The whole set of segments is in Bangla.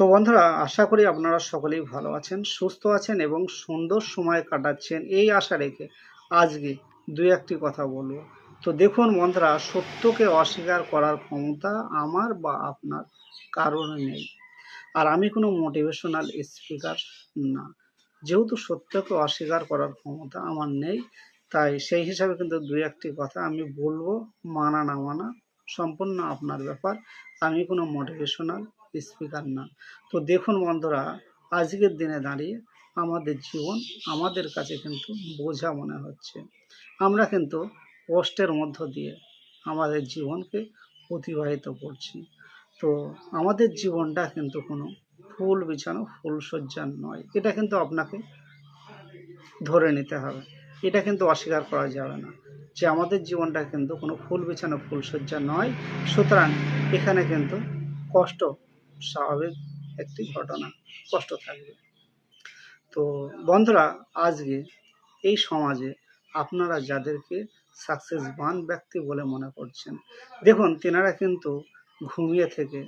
তো বন্ধুরা, আশা করি আপনারা সকলেই ভালো আছেন, সুস্থ আছেন এবং সুন্দর সময় কাটাচ্ছেন। এই আশা রেখে আজকে দু একটি কথা বলব। তো দেখুন বন্ধুরা, সত্যকে অস্বীকার করার ক্ষমতা আমার বা আপনার কারণ নেই। আর আমি কোনো মোটিভেশনাল স্পিকার না। যেহেতু সত্যকে অস্বীকার করার ক্ষমতা আমার নেই, তাই সেই হিসাবে কিন্তু দু একটি কথা আমি বলব, মানা না মানা, সম্পূর্ণ আপনার ব্যাপার। আমি কোনো মোটিভেশনাল স্পিকার না। তো দেখুন বন্ধুরা, আজকের দিনে দাঁড়িয়ে আমাদের জীবন আমাদের কাছে কিন্তু বোঝা মনে হচ্ছে। আমরা কিন্তু কষ্টের মধ্য দিয়ে আমাদের জীবনকে অতিবাহিত করছি। তো আমাদের জীবনটা কিন্তু কোনো ফুল বিছানো ফুলসজ্জার নয়। এটা কিন্তু আপনাকে ধরে নিতে হবে। এটা কিন্তু অস্বীকার করা যাবে না যে আমাদের জীবনটা কিন্তু কোনো ফুল বিছানো ফুলসজ্জা নয়। সুতরাং এখানে কিন্তু কষ্ট স্বাভাবিক একটি ঘটনা কষ্ট থাকবে। তো বন্ধুরা, আজকে এই সমাজে আপনারা যাদেরকে সাকসেসবান ব্যক্তি বলে মনে করছেন, দেখুন তেনারা কিন্তু ঘুমিয়ে থেকে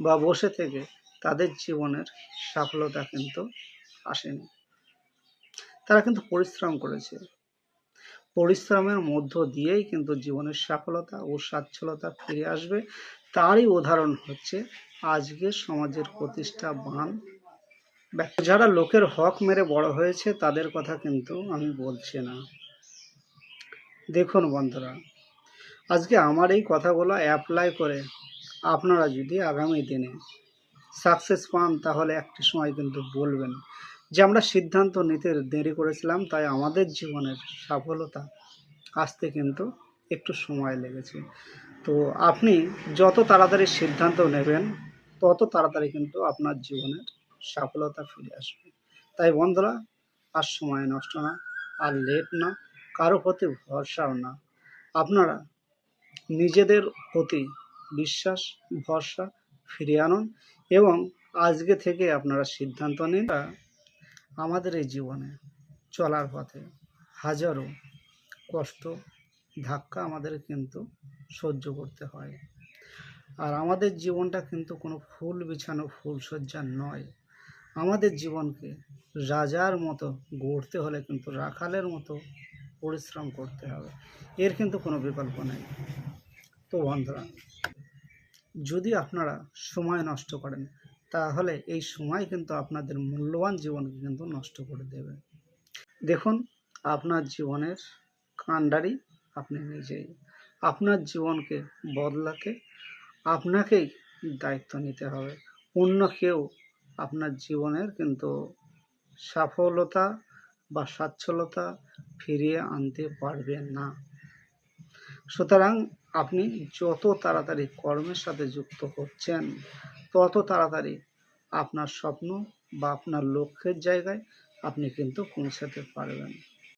বা বসে থেকে তাদের জীবনের সফলতা কিন্তু আসেনি। তারা কিন্তু পরিশ্রম করেছে। পরিশ্রমের মধ্য দিয়েই কিন্তু জীবনের সফলতা ও সচ্ছলতা ফিরে আসবে। তারই উদাহরণ হচ্ছে আজকের সমাজের প্রতিষ্ঠাবান ব্যক্তি যারা লোকের হক মেরে বড় হয়েছে, তাদের কথা কিন্তু আমি বলছি না। দেখুন বন্ধুরা, আজকে আমার এই কথাগুলো অ্যাপ্লাই করে আপনারা যদি আগামী দিনে সাকসেস পান, তাহলে একটি সময় কিন্তু বলবেন যে আমরা সিদ্ধান্ত নিতে দেরি করেছিলাম, তাই আমাদের জীবনের সফলতা আসতে কিন্তু একটু সময় লেগেছে। তো আপনি যত তাড়াতাড়ি সিদ্ধান্ত নেবেন, তত তাড়াতাড়ি কিন্তু আপনার জীবনের সফলতা ফিরে আসবে। তাই বন্ধুরা, আর সময় নষ্ট না, আর লেট না, কারও প্রতি ভরসাও না। আপনারা নিজেদের প্রতি বিশ্বাস, ভরসা ফিরিয়ে আনুন এবং আজকে থেকে আপনারা সিদ্ধান্ত নিন, আমাদের এই জীবনে চলার পথে হাজারো কষ্ট ধাক্কা আমাদের কিন্তু সহ্য করতে হয়। আর আমাদের জীবনটা কিন্তু কোনো ফুল বিছানো ফুলসজ্জা নয়। আমাদের জীবনকে রাজার মতো গড়তে হলে কিন্তু রাখালের মতো পরিশ্রম করতে হবে। এর কিন্তু কোনো বিকল্প নেই। তো বন্ধুরা, যদি আপনারা সময় নষ্ট করেন, তাহলে এই সময় কিন্তু আপনাদের মূল্যবান জীবনকে কিন্তু নষ্ট করে দেবে। দেখুন, আপনার জীবনের কাণ্ডারি আপনি নিজেই। আপনার জীবনকে বদলাতে আপনাকেই দায়িত্ব নিতে হবে। অন্য কেউ আপনার জীবনের কিন্তু সফলতা বা সচ্ছলতা ফিরিয়ে আনতে পারবে না। সুতরাং আপনি যত তাড়াতাড়ি কর্মের সাথে যুক্ত হচ্ছেন, তত তাড়াতাড়ি আপনার স্বপ্ন বা আপনার লক্ষ্যের জায়গায় আপনি কিন্তু পৌঁছাতে পারবেন।